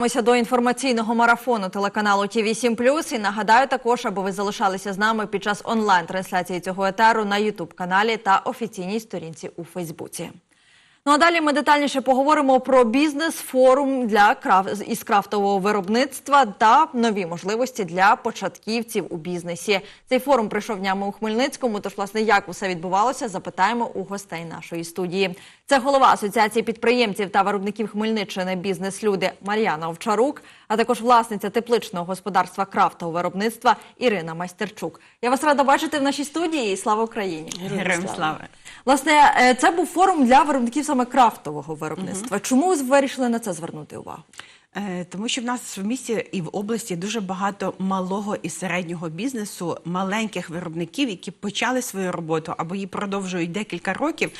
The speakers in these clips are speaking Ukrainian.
Мися до інформаційного марафону телеканалу ТІВІ 7 І нагадаю також, аби ви залишалися з нами під час онлайн-трансляції цього етеру на Ютуб каналі та офіційній сторінці у Фейсбуці. Ну а далі ми детальніше поговоримо про бізнес-форум для крав... із крафтового виробництва та нові можливості для початківців у бізнесі. Цей форум прийшов днями у Хмельницькому. Тож, власне, як усе відбувалося, запитаємо у гостей нашої студії. Це голова асоціації підприємців та виробників Хмельниччини бізнес-люди Мар'яна Овчарук, а також власниця тепличного господарства крафтового виробництва Ірина Майстерчук. Я вас рада бачити в нашій студії. Слава Україні! Героям слава. Власне, е, це був форум для виробників саме крафтового виробництва. Чому ви вирішили на це звернути увагу? Е, Тому що в нас в місті і в області дуже багато малого і середнього бізнесу, маленьких виробників, які почали свою роботу або її продовжують декілька років,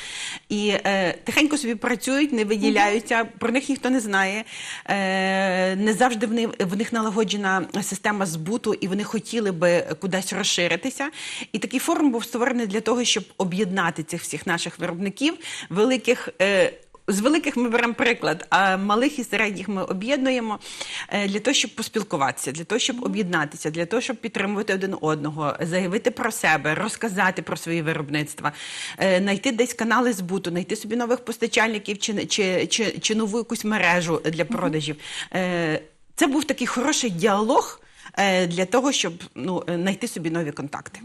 і е, тихенько собі працюють, не виділяються, про них ніхто не знає. Е, не завжди в них, в них налагоджена система збуту, і вони хотіли би кудись розширитися. І такий форум був створений для того, щоб об'єднати цих всіх наших виробників, великих. Е, з великих ми беремо приклад, а малих і середніх ми об'єднуємо е, для того, щоб поспілкуватися, для того, щоб об'єднатися, для того, щоб підтримувати один одного, заявити про себе, розказати про свої виробництва, е, знайти десь канали збуту, знайти собі нових постачальників чи, чи, чи, чи нову якусь мережу для продажів. Е, Це був такий хороший діалог. Е, Для того щоб ну е, знайти собі нові контакти,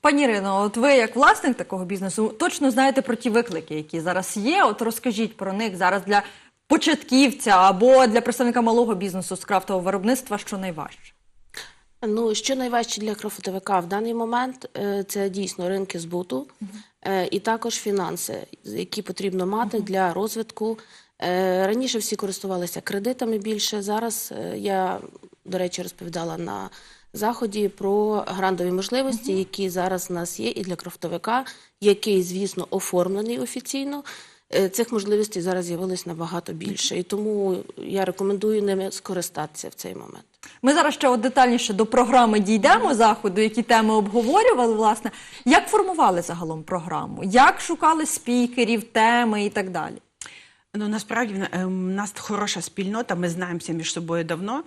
Пані Ірино, от ви як власник такого бізнесу точно знаєте про ті виклики, які зараз є. От розкажіть про них зараз для початківця або для представника малого бізнесу з крафтового виробництва, що найважче. Ну, що найважче для крафтовика в даний момент, е, це дійсно ринки збуту і також фінанси, які потрібно мати для розвитку. Раніше всі користувалися кредитами більше. Зараз я, до речі, розповідала на заході про грантові можливості, які зараз в нас є і для крафтовика, який, звісно, оформлений офіційно. Е, Цих можливостей зараз з'явилось набагато більше, і тому я рекомендую ними скористатися в цей момент. Ми зараз ще от детальніше до програми дійдемо заходу, які теми обговорювали. Власне, як формували загалом програму, як шукали спікерів, теми і так далі. Ну насправді в е, в нас хороша спільнота. Ми знаємося між собою давно.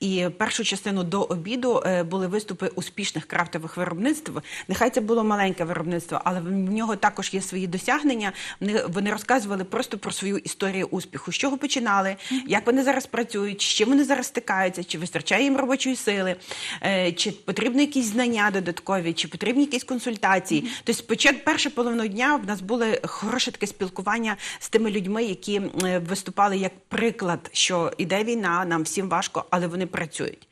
І першу частину до обіду е, були виступи успішних крафтових виробництв. Нехай це було маленьке виробництво, але в нього також є свої досягнення. Вони, розказували просто про свою історію успіху, з чого починали, як вони зараз працюють, з чим вони зараз стикаються, чи вистачає їм робочої сили, е, чи потрібні якісь знання додаткові, чи потрібні якісь консультації. Тобто, спочатку перша половина дня в нас було хороше таке спілкування з тими людьми, які е, виступали як приклад, що іде війна, нам всім важко, але вони працюють.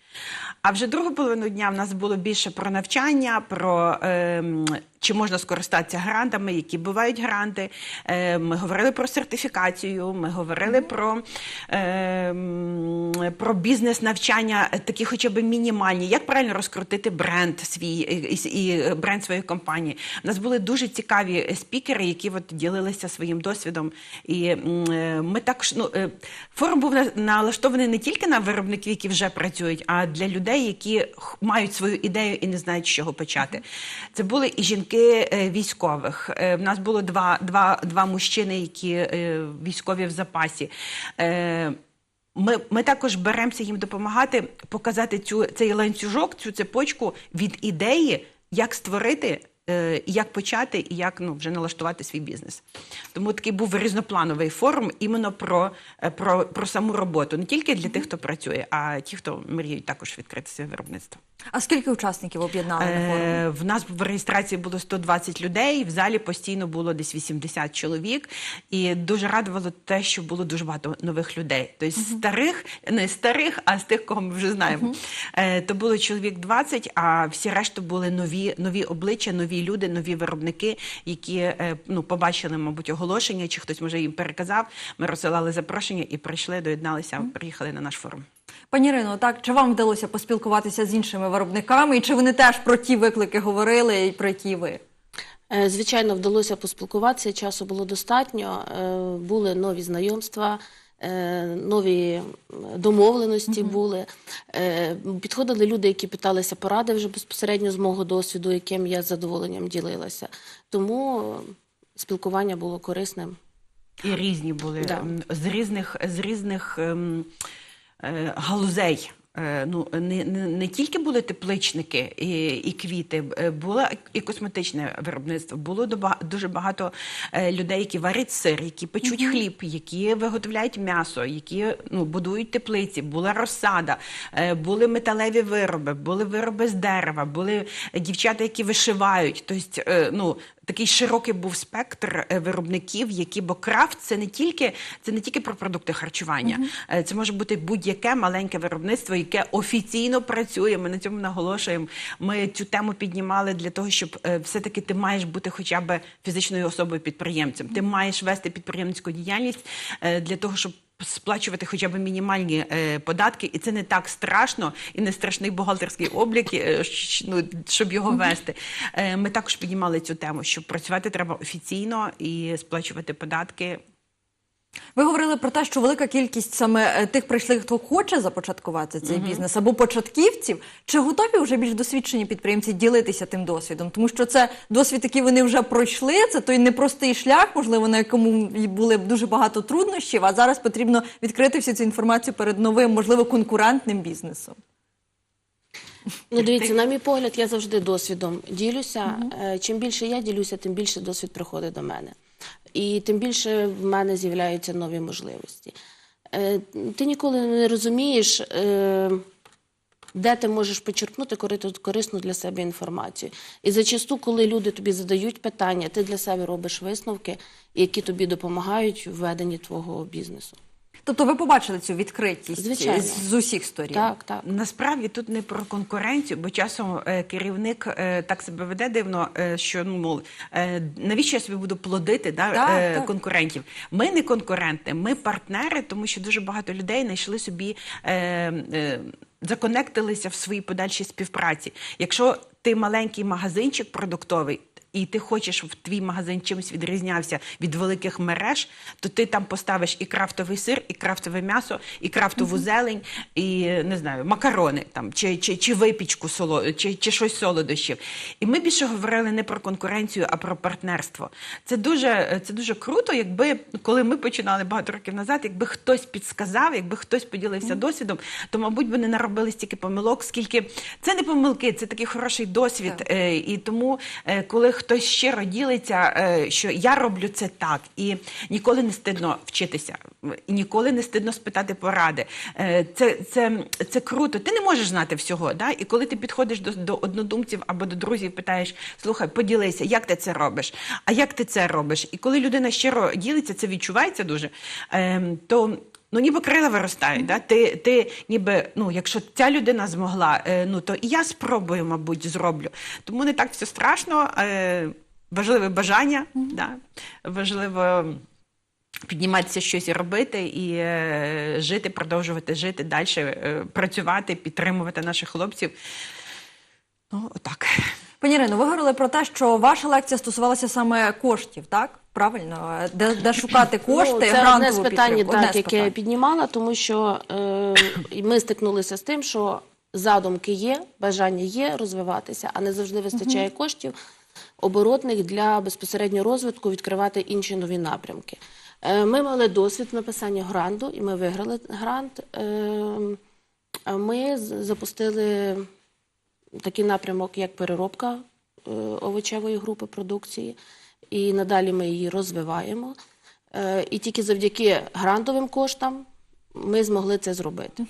А вже другу половину дня в нас було більше про навчання, про ем, чи можна скористатися грантами, які бувають гранти. Е, ми говорили про сертифікацію, ми говорили про, ем, про бізнес-навчання, е, такі хоча б мінімальні. Як правильно розкрутити бренд свій і, і, і бренд своєї компанії. У нас були дуже цікаві спікери, які от ділилися своїм досвідом. І е, ми також ну, е, форум був на- налаштований не тільки на виробників, які вже працюють, а для людей, які мають свою ідею і не знають, з чого почати. Це були і жінки е, військових. Е, В нас було два, два, два мужчини, які е, військові в запасі. Ми, ми також беремося їм допомагати показати цю цей ланцюжок, цю цепочку від ідеї, як створити, і як почати, і як ну вже налаштувати свій бізнес. Тому такий був різноплановий форум іменно про, е, про, про саму роботу, не тільки для тих, хто працює, а ті, хто мріють також відкрити своє виробництво. А скільки учасників об'єднали на форумі? Е, В нас в реєстрації було 120 людей, в залі постійно було десь 80 чоловік. І дуже радувало те, що було дуже багато нових людей. Тобто старих, не старих, а з тих, кого ми вже знаємо. Е, То було чоловік 20, а всі решту були нові, нові обличчя, нові люди, нові виробники, які е, ну, побачили, мабуть, оголошення, чи хтось може їм переказав. Ми розсилали запрошення і прийшли, доєдналися, приїхали на наш форум. Пані Ірино, так чи вам вдалося поспілкуватися з іншими виробниками, і чи вони теж про ті виклики говорили, і про які ви? Е, Звичайно, вдалося поспілкуватися, часу було достатньо, е, були нові знайомства, е, нові домовленості були. Підходили люди, які питалися поради вже безпосередньо з мого досвіду, яким я з задоволенням ділилася. Тому спілкування було корисним. І різні були Да. з різних з різних ем, галузей. Е, Ну, не, не, не тільки були тепличники і, і квіти, е, було і косметичне виробництво. Було дуже багато е, людей, які варять сир, які печуть хліб, які виготовляють м'ясо, які ну, будують теплиці, була розсада, е, були металеві вироби, були вироби з дерева, були дівчата, які вишивають. Тобто, е, ну, такий широкий був спектр е, виробників, які бо крафт це не тільки це не тільки про продукти харчування, Е, це може бути будь-яке маленьке виробництво, яке офіційно працює. Ми на цьому наголошуємо. Ми цю тему піднімали для того, щоб е, все-таки ти маєш бути хоча б фізичною особою підприємцем. Ти маєш вести підприємницьку діяльність для того, щоб сплачувати хоча б мінімальні е, податки, і це не так страшно, і не страшний бухгалтерський облік, е, щ- ну, щоб його вести. Е, ми також піднімали цю тему, що працювати треба офіційно і сплачувати податки. Ви говорили про те, що велика кількість саме е, тих прийшлих, хто хоче започаткувати цей бізнес, або початківців, чи готові вже більш досвідчені підприємці ділитися тим досвідом? Тому що це досвід, який вони вже пройшли. Це той непростий шлях, можливо, на якому були дуже багато труднощів. А зараз потрібно відкрити всю цю інформацію перед новим, можливо, конкурентним бізнесом. Ну, дивіться, на мій погляд, я завжди досвідом ділюся. Е, Чим більше я ділюся, тим більше досвід приходить до мене. І тим більше в мене з'являються нові можливості. Е, Ти ніколи не розумієш, е, де ти можеш почерпнути корисну для себе інформацію. І зачасту, коли люди тобі задають питання, ти для себе робиш висновки, які тобі допомагають в веденні твого бізнесу. Тобто ви побачили цю відкритість Звичайно. з, усіх сторін. Так, так. Насправді тут не про конкуренцію, бо часом е, керівник е, так себе веде дивно, е, що ну мов е, навіщо я собі буду плодити да, Так, е, так. конкурентів. Ми не конкуренти, ми партнери, тому що дуже багато людей знайшли собі. Е, е, Законектилися в своїй подальшій співпраці. Якщо ти маленький магазинчик продуктовий, і ти хочеш, щоб твій магазин чимось відрізнявся від великих мереж, то ти там поставиш і крафтовий сир, і крафтове м'ясо, і крафтову зелень, і не знаю, макарони там, чи, чи, чи випічку соло, чи, чи щось солодощів. І ми більше говорили не про конкуренцію, а про партнерство. Це дуже, це дуже круто, якби коли ми починали багато років назад, якби хтось підсказав, якби хтось поділився досвідом, то мабуть би не наробили стільки помилок, скільки це не помилки, це такий хороший досвід. Так. Е, І тому, е, коли хтось щиро ділиться, е, що я роблю це так, і ніколи не стидно вчитися, ніколи не стидно спитати поради. Е, Це, це, це круто. Ти не можеш знати всього. Да? І коли ти підходиш до, до однодумців або до друзів, питаєш: слухай, поділися, як ти це робиш? А як ти це робиш? І коли людина щиро ділиться, це відчувається дуже. Ем, то Ну, ніби крила виростають. Да? Ти, ти ніби, ну, якщо ця людина змогла, е, ну то і я спробую, мабуть, зроблю. Тому не так все страшно. Е, важливе бажання, да? важливо підніматися щось і робити, і е, жити, продовжувати жити далі, е, працювати, підтримувати наших хлопців. Ну, отак. Пані Ірино, ви говорили про те, що ваша лекція стосувалася саме коштів, так? Правильно? Де, де шукати кошти, Ну, це грантову одне з питань, підтримку? так, яке я піднімала, тому що е, ми стикнулися з тим, що задумки є, бажання є розвиватися, а не завжди вистачає коштів оборотних для безпосереднього розвитку відкривати інші нові напрямки. Е, ми мали досвід написання гранту, і ми виграли грант. Е, ми запустили такий напрямок, як переробка е, овочевої групи продукції, і надалі ми її розвиваємо. Е, І тільки завдяки грантовим коштам ми змогли це зробити.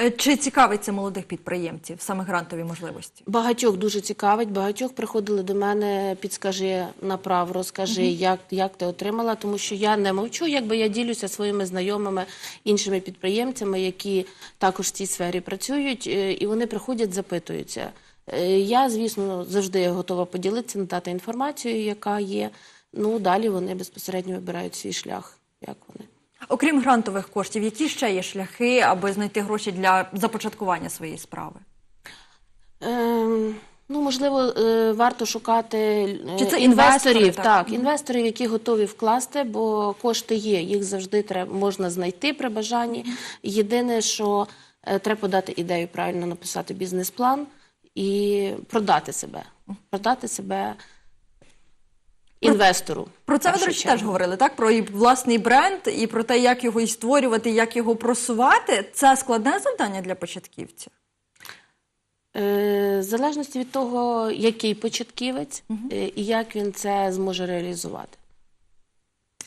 Е, Чи цікавить це молодих підприємців, саме грантові можливості? Багатьох дуже цікавить, багатьох приходили до мене, підскажи направ, розкажи, як, як ти отримала, тому що я не мовчу, якби я ділюся своїми знайомими іншими підприємцями, які також в цій сфері працюють, е, і вони приходять, запитуються. Е, Я, звісно, завжди готова поділитися, надати інформацію, яка є. Ну, далі вони безпосередньо вибирають свій шлях, як вони. Окрім грантових коштів, які ще є шляхи, аби знайти гроші для започаткування своєї справи? Ем, ну, можливо, е, варто шукати е, Чи це інвестори, інвесторів, так? так, інвесторів, які готові вкласти, бо кошти є, їх завжди треба можна знайти при бажанні. Єдине, що треба подати ідею, правильно написати бізнес-план і продати себе. Продати себе інвестору. Про це ви, до речі, теж говорили, так? Про і власний бренд і про те, як його і створювати, як його просувати. Це складне завдання для початківців. Е, В залежності від того, який початківець е, і як він це зможе реалізувати.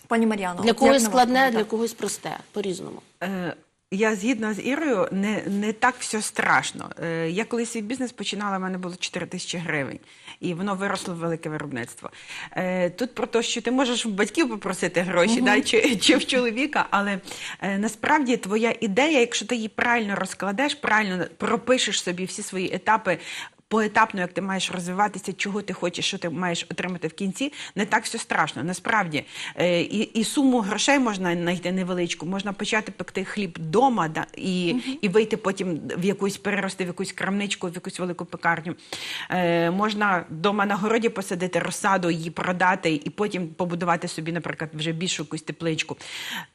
Пані Мар'яно, Для когось складне, для когось просте, по-різному. Е, Я згідна з Ірою, не, не так все страшно. Е, Я коли свій бізнес починала, в мене було 4 тисячі гривень, і воно виросло в велике виробництво. Е, Тут про те, що ти можеш в батьків попросити гроші, да, чи, чи в чоловіка, але е, насправді твоя ідея, якщо ти її правильно розкладеш, правильно пропишеш собі всі свої етапи. Поетапно, як ти маєш розвиватися, чого ти хочеш, що ти маєш отримати в кінці, не так все страшно. Насправді е, і, і суму грошей можна знайти невеличку, можна почати пекти хліб вдома, да, і, і вийти потім в якусь перерости в якусь крамничку, в якусь велику пекарню. Е, можна вдома на городі посадити розсаду, її продати, і потім побудувати собі, наприклад, вже більшу якусь тепличку.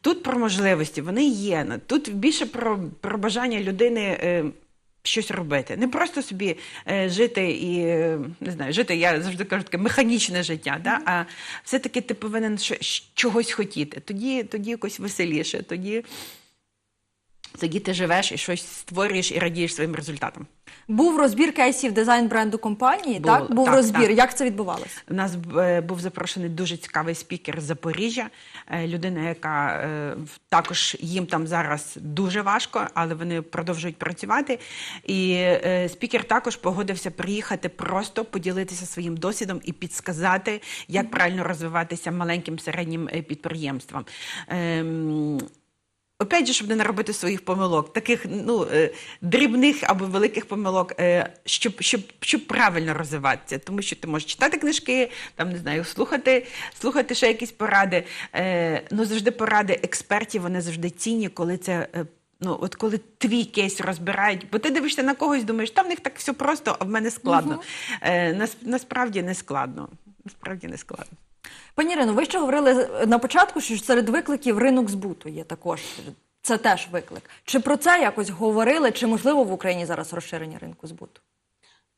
Тут про можливості вони є. Тут більше про, про бажання людини. Е, щось робити. Не просто собі е, жити і не знаю, жити, я завжди кажу таке механічне життя, да? а все-таки ти повинен чогось хотіти. Тоді, тоді якось веселіше, тоді, тоді ти живеш і щось створюєш і радієш своїм результатам. Був розбір кейсів дизайн бренду компанії, Було, так? Був так, розбір. так. Як це відбувалося? У нас е, був запрошений дуже цікавий спікер з Запоріжжя, е, людина, яка е, також їм там зараз дуже важко, але вони продовжують працювати. І спікер також погодився приїхати просто поділитися своїм досвідом і підсказати, як правильно розвиватися маленьким середнім підприємствам. Опять же, щоб не наробити своїх помилок, таких ну е, дрібних або великих помилок, е, щоб, щоб, щоб правильно розвиватися. Тому що ти можеш читати книжки, там не знаю, слухати, слухати ще якісь поради. Е, ну завжди поради експертів, вони завжди цінні, коли це. Ну, от коли твій кейс розбирають, бо ти дивишся на когось, думаєш, там в них так все просто, а в мене складно. Е, нас, насправді не складно. Насправді не складно. Пані Ірино, ви ще говорили на початку, що серед викликів ринок збуту є також. Це теж виклик. Чи про це якось говорили, чи можливо в Україні зараз розширення ринку збуту?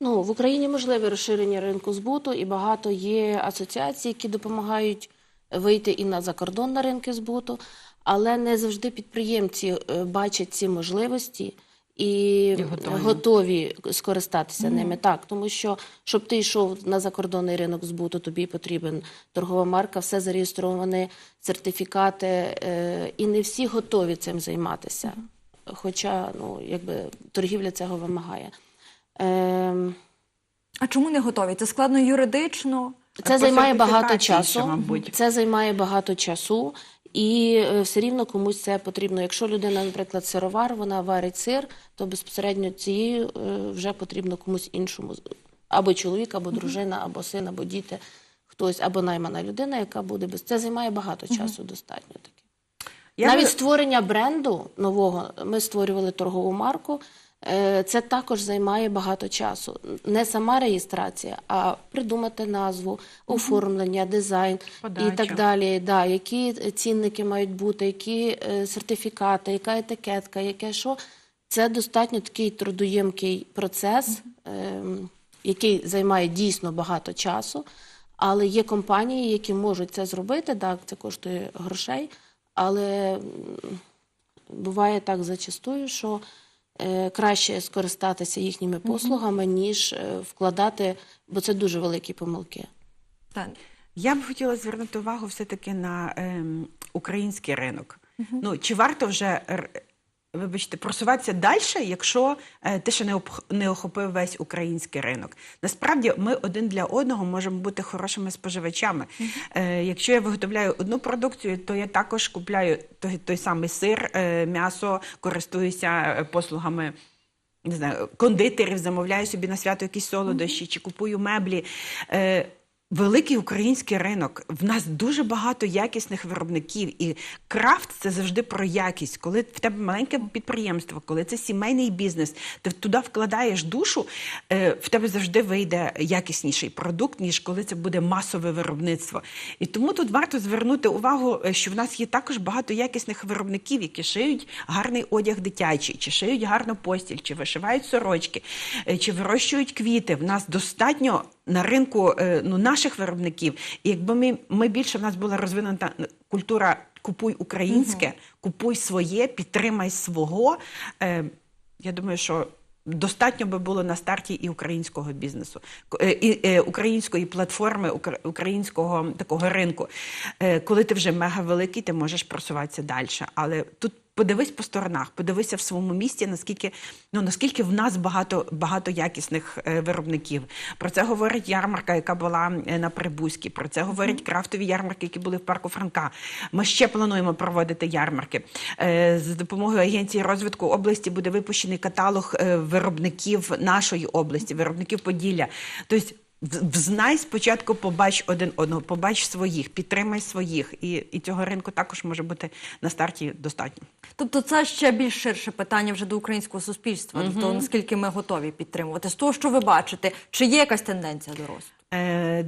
Ну, в Україні можливе розширення ринку збуту, і багато є асоціацій, які допомагають вийти і на закордон на ринки збуту, але не завжди підприємці е, бачать ці можливості і, І готові. готові скористатися ними. Так, тому що щоб ти йшов на закордонний ринок збуту, тобі потрібен торгова марка, все зареєстроване, сертифікати, е, і не всі готові цим займатися. Хоча ну, якби торгівля цього вимагає. Ем, А чому не готові? Це складно юридично. Це займає багато часу. мабуть. Це займає багато часу, і е, все рівно комусь це потрібно. Якщо людина, наприклад, сировар, вона варить сир, то безпосередньо цією е, вже потрібно комусь іншому або чоловік, або дружина, або син, або діти, хтось, або наймана людина, яка буде без це займає багато часу. Достатньо таки. Я Навіть би- створення бренду нового, ми створювали торгову марку. Е, Це також займає багато часу. Не сама реєстрація, а придумати назву, оформлення, дизайн і так далі. Да, які цінники мають бути, які е, сертифікати, яка етикетка, яке що. Це достатньо такий трудоємкий процес, ем, який займає дійсно багато часу. Але є компанії, які можуть це зробити. Так, це коштує грошей, але буває так зачастую, що краще скористатися їхніми послугами, ніж е, вкладати, бо це дуже великі помилки. Так. Я б хотіла звернути увагу все-таки на е, український ринок. Ну, чи варто вже, вибачте, просуватися далі, якщо е, ти ще не, не охопив весь український ринок? Насправді ми один для одного можемо бути хорошими споживачами. Е, якщо я виготовляю одну продукцію, то я також купляю той, той самий сир, е, м'ясо, користуюся послугами не знаю, кондитерів, замовляю собі на свято якісь солодощі чи купую меблі. Е, Великий український ринок. В нас дуже багато якісних виробників, і крафт це завжди про якість. Коли в тебе маленьке підприємство, коли це сімейний бізнес, ти туди вкладаєш душу, е, в тебе завжди вийде якісніший продукт, ніж коли це буде масове виробництво. І тому тут варто звернути увагу, е, що в нас є також багато якісних виробників, які шиють гарний одяг дитячий, чи шиють гарну постіль, чи вишивають сорочки, е, чи вирощують квіти. В нас достатньо на ринку е, ну, наших виробників. І якби ми, ми більше в нас була розвинута культура купуй українське, купуй своє, підтримай свого. Е, я думаю, що. Достатньо би було на старті і українського бізнесу, е, і української платформи, українського такого ринку. Е, Коли ти вже мега великий, ти можеш просуватися далі. Але тут подивись по сторонах, подивися в своєму місті, наскільки ну наскільки в нас багато багато якісних е, виробників. Про це говорить ярмарка, яка була е, на Прибузькій. Про це говорять крафтові ярмарки, які були в парку Франка. Ми ще плануємо проводити ярмарки. Е, з допомогою агенції розвитку області буде випущений каталог виробників нашої області, виробників Поділля. Тобто Взнай спочатку, побач один одного, побач своїх, підтримай своїх, і, і цього ринку також може бути на старті достатньо. Тобто це ще більш ширше питання вже до українського суспільства, до того, наскільки ми готові підтримувати. З того, що ви бачите, чи є якась тенденція до росту? Е,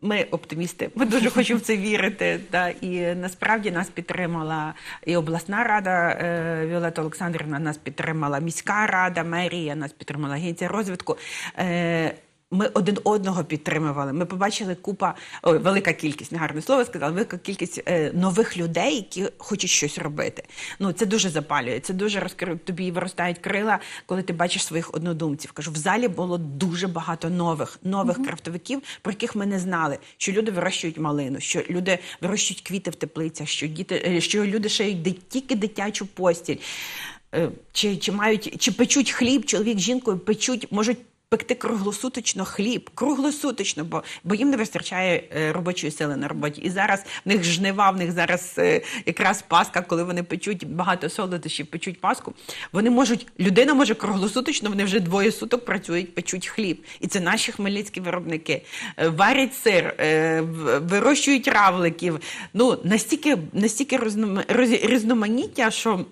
Ми оптимісти. Ми дуже хочемо в це вірити. Та і насправді нас підтримала і обласна рада е, Віолета Олександрівна, нас підтримала міська рада, мерія, нас підтримала агенція розвитку. Е, Ми один одного підтримували. Ми побачили купа, ой, велика кількість, негарне слово сказала, велика кількість е, нових людей, які хочуть щось робити. Ну це дуже запалює. Це дуже розкриває тобі виростають крила, коли ти бачиш своїх однодумців. Кажу, в залі було дуже багато нових, нових крафтовиків, про яких ми не знали. Що люди вирощують малину, що люди вирощують квіти в теплицях, що діти, е, що люди шиють тільки дитячу постіль. Е, Чи, чи мають, чи печуть хліб, чоловік з жінкою печуть, можуть пекти круглосуточно хліб, круглосуточно, бо, бо їм не вистачає е, робочої сили на роботі. І зараз в них жнива, в них зараз е, якраз Пасха, коли вони печуть багато солодощів, печуть Пасху. Вони можуть, людина може круглосуточно, вони вже двоє суток працюють, печуть хліб. І це наші хмельницькі виробники. Е, Варять сир, вирощують равликів. Ну, настільки, настільки різноманіття, що.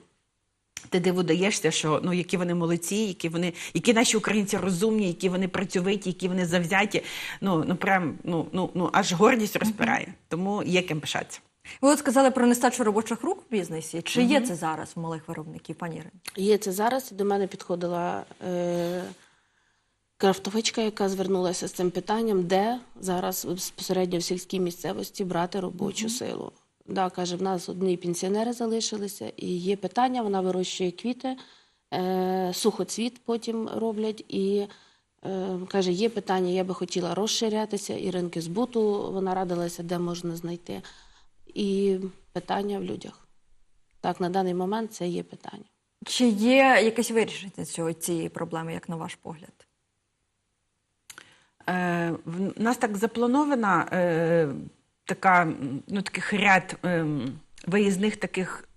Ти диву даєшся, що ну які вони молодці, які вони, які наші українці розумні, які вони працьовиті, які вони завзяті. Ну ну прям ну ну ну аж гордість розпирає. Тому є ким пишатися. Ви от сказали про нестачу робочих рук в бізнесі. Чи є це зараз в малих виробників, пані Ірині? Є це зараз. До мене підходила е, крафтовичка, яка звернулася з цим питанням, де зараз безпосередньо в сільській місцевості брати робочу силу. Да, каже, в нас одні пенсіонери залишилися, і є питання, вона вирощує квіти, е, сухоцвіт потім роблять. І е, каже, є питання, я би хотіла розширятися, і ринки збуту вона радилася, де можна знайти. І питання в людях. Так, на даний момент це є питання. Чи є якесь вирішення цього цієї проблеми, як на ваш погляд? Е, в нас так запланована е, така, ну, таких ряд ем, виїзних таких.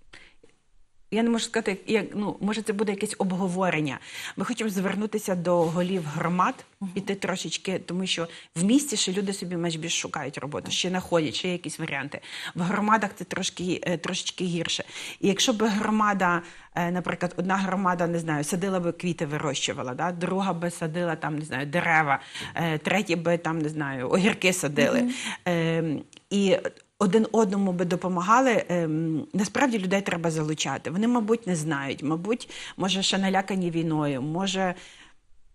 Я не можу сказати, як ну може це буде якесь обговорення. Ми хочемо звернутися до голів громад, іти трошечки, тому що в місті ще люди собі менш більш шукають роботу, ще знаходять, ще є якісь варіанти. В громадах це трошки е, трошечки гірше. І якщо б громада, е, наприклад, одна громада не знаю, садила би квіти, вирощувала, да? друга би садила там, не знаю, дерева, е, третя би там не знаю, огірки садили. Е, і один одному би допомагали. ем, насправді людей треба залучати. Вони, мабуть, не знають. Мабуть, може, ще налякані війною, може.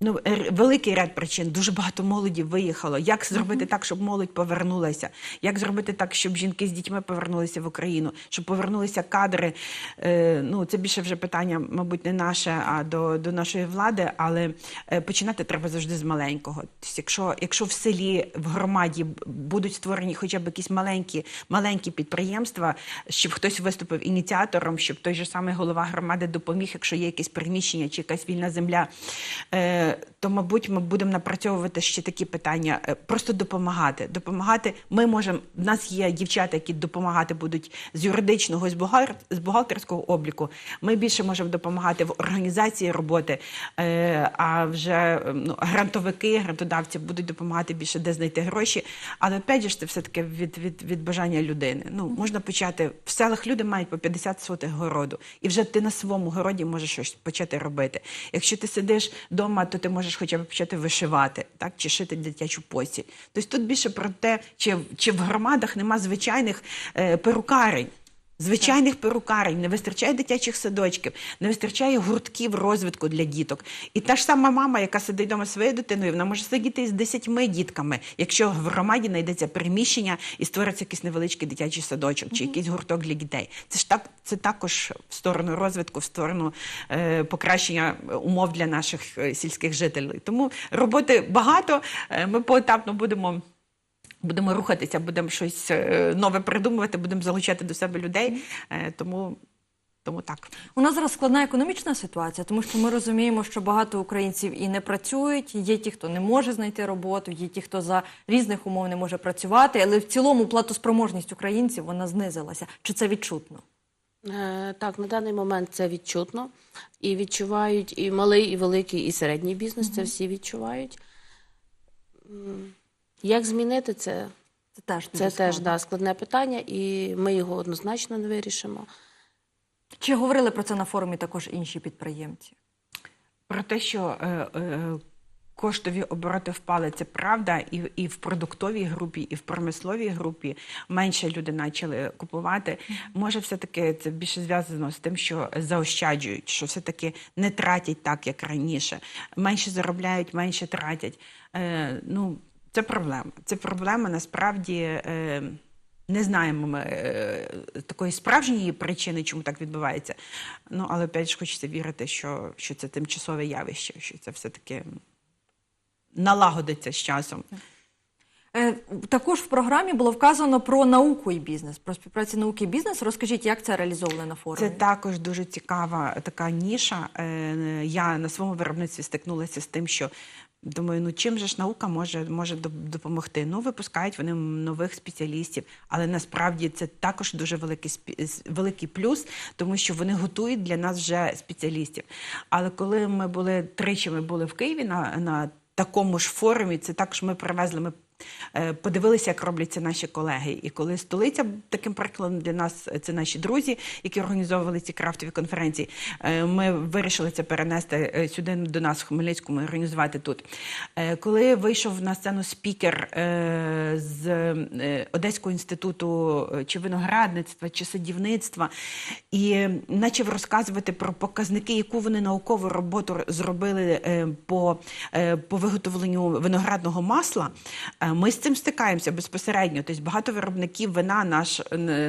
Ну, великий ряд причин. Дуже багато молоді виїхало. Як зробити так, щоб молодь повернулася? Як зробити так, щоб жінки з дітьми повернулися в Україну, щоб повернулися кадри? Е, ну, це більше вже питання, мабуть, не наше, а до, до нашої влади. Але е, починати треба завжди з маленького. Тобто, якщо, якщо в селі, в громаді будуть створені хоча б якісь маленькі, маленькі підприємства, щоб хтось виступив ініціатором, щоб той же самий голова громади допоміг, якщо є якесь приміщення чи якась вільна земля, е, то, мабуть, ми будемо напрацьовувати ще такі питання. Е, Просто допомагати. Допомагати. Ми можемо. В нас є дівчата, які допомагати будуть з юридичного, з бухгалтер, з бухгалтерського обліку. Ми більше можемо допомагати в організації роботи. Е, а вже е, ну, грантовики, грантодавці будуть допомагати більше, де знайти гроші. Але опять же, це все таки від, від, від бажання людини. Ну можна почати в селах. Люди мають по 50 сотих городу, і вже ти на своєму городі можеш щось почати робити. Якщо ти сидиш вдома, то ти можеш хоча б почати вишивати, так чи шити дитячу постіль. Тобто тут більше про те, чи, чи в громадах нема звичайних е, перукарень. Звичайних перукарень, не вистачає дитячих садочків, не вистачає гуртків розвитку для діток. І та ж сама мама, яка сидить вдома своєю дитиною, вона може сидіти із десятьми дітками, якщо в громаді знайдеться приміщення і створиться якийсь невеличкий дитячий садочок чи якийсь гурток для дітей. Це ж так, це також в сторону розвитку, в сторону е, покращення умов для наших е, сільських жителів. Тому роботи багато. Е, Ми поетапно будемо. Будемо рухатися, будемо щось е, нове придумувати, будемо залучати до себе людей. Е, Тому, тому так. У нас зараз складна економічна ситуація, тому що ми розуміємо, що багато українців і не працюють. Є ті, хто не може знайти роботу, є ті, хто за різних умов не може працювати, але в цілому платоспроможність українців вона знизилася. Чи це відчутно? Е, Так, на даний момент це відчутно. І відчувають і малий, і великий, і середній бізнес, це всі відчувають. Як змінити це? Це теж Це теж да, складне питання, і ми його однозначно не вирішимо. Чи говорили про це на форумі також інші підприємці? Про те, що е, е, коштові обороти впали, це правда, і, і в продуктовій групі, і в промисловій групі менше люди почали купувати. Може, все-таки це більше зв'язано з тим, що заощаджують, що все-таки не тратять так, як раніше. Менше заробляють, менше тратять. Е, ну, це проблема. Це проблема насправді. Е, не знаємо ми е, такої справжньої причини, чому так відбувається. Ну, але опять ж хочеться вірити, що, що це тимчасове явище, що це все-таки налагодиться з часом. Е, Також в програмі було вказано про науку і бізнес, про співпрацю науки і бізнес. Розкажіть, як це реалізовано на форумі? Це також дуже цікава така ніша. Я на своєму виробництві стикнулася з тим, що думаю, ну чим же ж наука може, може допомогти? Ну, випускають вони нових спеціалістів, але насправді це також дуже великий великий плюс, тому що вони готують для нас вже спеціалістів. Але коли ми були тричі, ми були в Києві на, на такому ж форумі, це також ми привезли. Ми подивилися, як робляться наші колеги. І коли столиця таким прикладом для нас це наші друзі, які організовували ці крафтові конференції. е, Ми вирішили це перенести е, сюди до нас в Хмельницькому і організувати тут. Е, Коли вийшов на сцену спікер е, з е, Одеського інституту е, чи виноградництва, чи садівництва, і почав розказувати про показники, яку вони наукову роботу зробили е, по, е, по виготовленню виноградного масла. Ми з цим стикаємося безпосередньо. Тобто багато виробників вина, наш,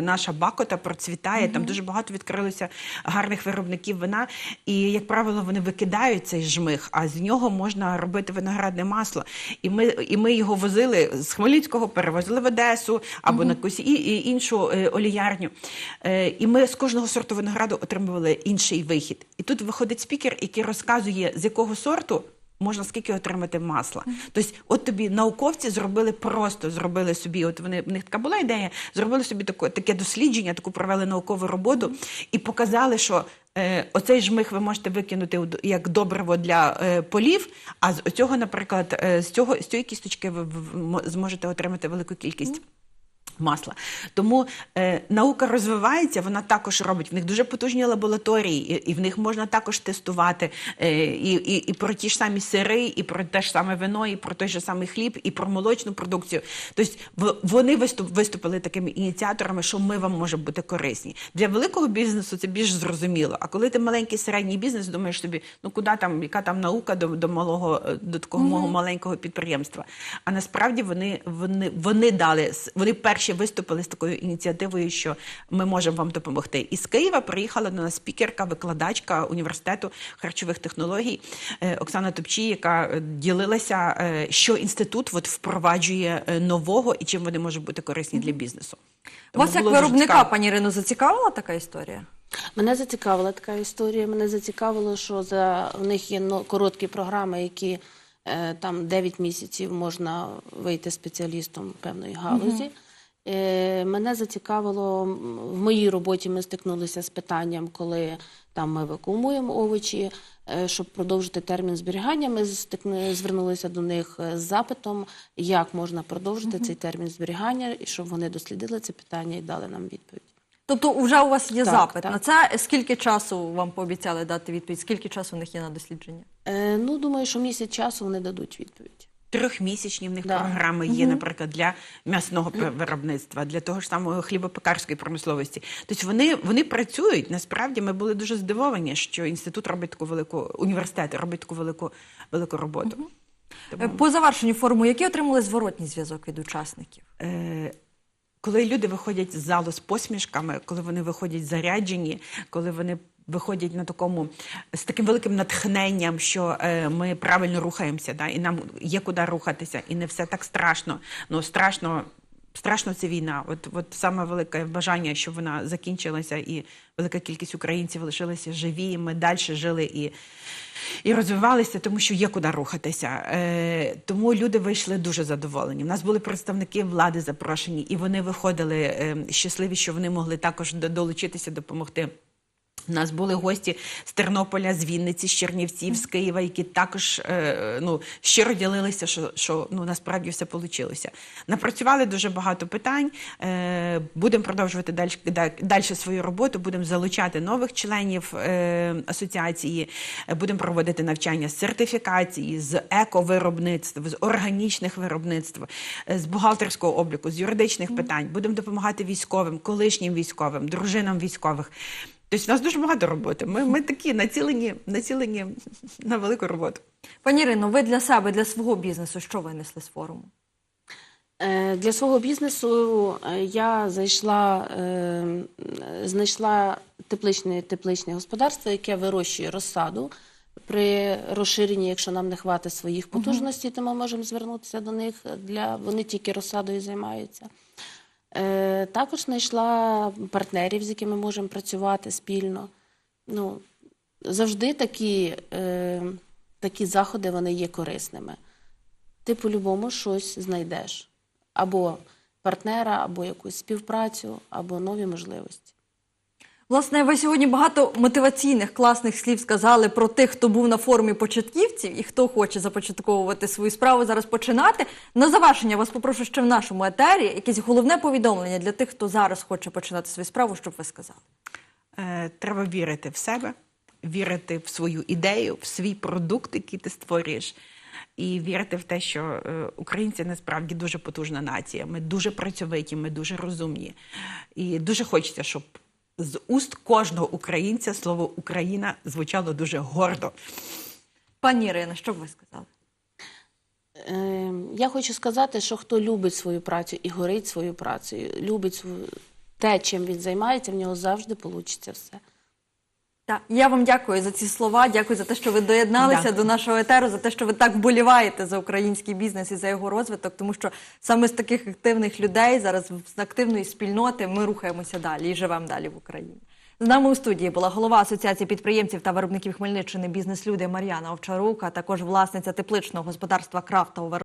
наша бакота процвітає. Там дуже багато відкрилося гарних виробників вина. І, як правило, вони викидають цей жмих, а з нього можна робити виноградне масло. І ми, і ми його возили з Хмельницького, перевозили в Одесу або на якусь і, і іншу е, оліярню. Е, і ми з кожного сорту винограду отримували інший вихід. І тут виходить спікер, який розказує, з якого сорту. Можна скільки отримати масла. Тобто, от тобі науковці зробили просто, зробили собі, от вони в них така була ідея, зробили собі таке, таке дослідження, таку провели наукову роботу і показали, що е, оцей жмих ви можете викинути як добриво для е, полів. А з цього, наприклад, е, з цього з цієї кісточки ви, ви- ви мо- зможете отримати велику кількість. Масла. Тому е, наука розвивається, вона також робить. В них дуже потужні лабораторії, і, і в них можна також тестувати е, і, і, і про ті ж самі сири, і про те ж саме вино, і про той же самий хліб, і про молочну продукцію. Тобто в- вони виступ, виступили такими ініціаторами, що ми вам можемо бути корисні. Для великого бізнесу це більш зрозуміло. А коли ти маленький середній бізнес, думаєш собі, ну куди там, яка там наука до, до малого, е, до такого мого маленького підприємства. А насправді вони, вони, вони дали вони перші виступили з такою ініціативою, що ми можемо вам допомогти. Із Києва приїхала до нас спікерка, викладачка університету харчових технологій е, Оксана Топчій, яка е, ділилася, е, що інститут от впроваджує нового і чим вони можуть бути корисні для бізнесу. Тому Вас як виробника, цікаво. пані Ірино, зацікавила така історія? Мене зацікавила така історія. Мене зацікавило, що за в них є короткі програми, які е, там 9 місяців можна вийти спеціалістом певної галузі. Е, мене зацікавило в моїй роботі. Ми стикнулися з питанням, коли там ми викумуємо овочі. е, Щоб продовжити термін зберігання, ми звернулися до них е, з запитом, як можна продовжити цей термін зберігання, і щоб вони дослідили це питання і дали нам відповідь. Тобто, вже у вас є Так, запит так. на це. Скільки часу вам пообіцяли дати відповідь? Скільки часу у них є на дослідження? Е, ну, думаю, що місяць часу вони дадуть відповідь. Трьохмісячні в них Да. програми є, наприклад, для м'ясного виробництва, для того ж самого хлібопекарської промисловості. Тобто вони, вони працюють. Насправді ми були дуже здивовані, що інститут робить таку велику університет робить таку велику велику роботу. Е, По завершенню форуму, який отримали зворотній зв'язок від учасників? Е, коли люди виходять з залу з посмішками, коли вони виходять заряджені, коли вони виходять на такому з таким великим натхненням, що е, ми правильно рухаємося, да, і нам є куди рухатися, і не все так страшно. Ну страшно. Страшно це війна. От, от саме велике бажання, щоб вона закінчилася, і велика кількість українців лишилися живі. і Ми далі жили і, і розвивалися, тому що є куди рухатися. Е, тому люди вийшли дуже задоволені. У нас були представники влади запрошені, і вони виходили е, щасливі, що вони могли також долучитися, допомогти. У нас були гості з Тернополя, з Вінниці, з Чернівців, з Києва, які також е, ну, щиро ділилися, що, що ну, насправді все вийшло. Напрацювали дуже багато питань. Е, будемо продовжувати далі, далі свою роботу, будемо залучати нових членів е, асоціації, будемо проводити навчання з сертифікації, з ековиробництва, з органічних виробництв, з бухгалтерського обліку, з юридичних питань. Будемо допомагати військовим, колишнім військовим, дружинам військових. Тобто, у нас дуже багато роботи. Ми, ми такі націлені, націлені на велику роботу. Пані Ірино, ви для себе, для свого бізнесу, що винесли з форуму? Е, Для свого бізнесу е, я зайшла, е, знайшла тепличне, тепличне господарство, яке вирощує розсаду. При розширенні, якщо нам не хватить своїх потужностей, то ми можемо звернутися до них. Для, вони тільки розсадою займаються. Е, Також знайшла партнерів, з якими можемо працювати спільно. Ну, завжди такі, е, такі заходи вони є корисними ти по-любому щось знайдеш. Або партнера, або якусь співпрацю, або нові можливості. Власне, ви сьогодні багато мотиваційних класних слів сказали про тих, хто був на форумі початківців і хто хоче започатковувати свою справу зараз починати. На завершення вас попрошу ще в нашому етері якесь головне повідомлення для тих, хто зараз хоче починати свою справу, щоб ви сказали. Е, треба вірити в себе, вірити в свою ідею, в свій продукт, який ти створюєш. І вірити в те, що е, українці насправді дуже потужна нація. Ми дуже працьовиті, ми дуже розумні. І дуже хочеться, щоб з уст кожного українця слово Україна звучало дуже гордо. Пані Ірино, що б ви сказали? Е, я хочу сказати, що хто любить свою працю і горить свою працею, любить те, чим він займається, в нього завжди вийде все. Так, я вам дякую за ці слова. Дякую за те, що ви доєдналися Дякую. до нашого етеру, за те, що ви так вболіваєте за український бізнес і за його розвиток, тому що саме з таких активних людей зараз з активної спільноти ми рухаємося далі і живемо далі в Україні. З нами у студії була голова Асоціації підприємців та виробників Хмельниччини бізнес-люди Мар'яна Овчарук, а також власниця тепличного господарства Крафтове